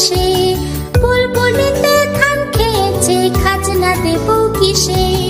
কিসে? বুলবুলিতে খেয়েছে খাজনা দেব কিসে?